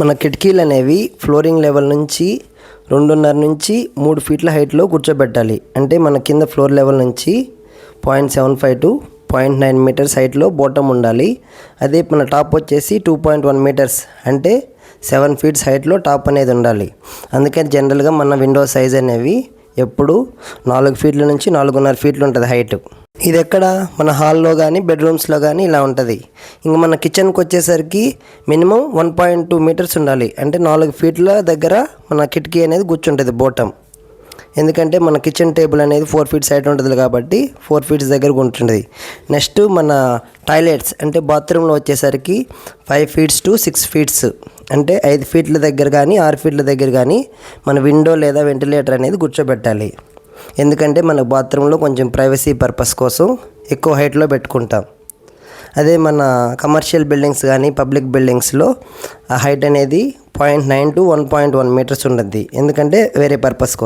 మన కిటికీలు అనేవి ఫ్లోరింగ్ లెవెల్ నుంచి రెండున్నర నుంచి మూడు ఫీట్ల హైట్లో కూర్చోబెట్టాలి. అంటే మన కింద ఫ్లోర్ లెవెల్ నుంచి point seven five to point nine metres హైట్లో బోటం ఉండాలి. అదే మన టాప్ వచ్చేసి టూ పాయింట్ వన్ మీటర్స్ అంటే సెవెన్ ఫీట్స్ హైట్లో టాప్ అనేది ఉండాలి. అందుకని జనరల్గా మన విండో సైజ్ అనేవి ఎప్పుడు నాలుగు ఫీట్ల నుంచి నాలుగున్నర ఫీట్లు ఉంటుంది హైట్. ఇది ఎక్కడ మన హాల్లో కానీ బెడ్రూమ్స్లో కానీ ఇలా ఉంటుంది. ఇంక మన కిచెన్కి వచ్చేసరికి minimum one point two metres ఉండాలి. అంటే నాలుగు ఫీట్ల దగ్గర మన కిటికీ అనేది కూర్చుంటుంది బోటం. ఎందుకంటే మన కిచెన్ టేబుల్ అనేది ఫోర్ ఫీట్స్ సైడ్ ఉంటుంది కాబట్టి ఫోర్ ఫీట్స్ దగ్గర ఉంటుంది నెక్స్ట్ మన టాయిలెట్స్ అంటే బాత్రూంలో వచ్చేసరికి five feets to six feets. అంటే ఐదు ఫీట్ల దగ్గర కానీ ఆరు ఫీట్ల దగ్గర కానీ మన విండో లేదా వెంటిలేటర్ అనేది కూర్చోబెట్టాలి. ఎందుకంటే మన బాత్రూంలో కొంచెం ప్రైవసీ పర్పస్ కోసం ఎక్కువ హైట్లో పెట్టుకుంటాం. అదే మన కమర్షియల్ బిల్డింగ్స్ కానీ పబ్లిక్ బిల్డింగ్స్లో ఆ హైట్ అనేది point nine to one point one metres ఉంటుంది ఎందుకంటే వేరే పర్పస్ కోసం.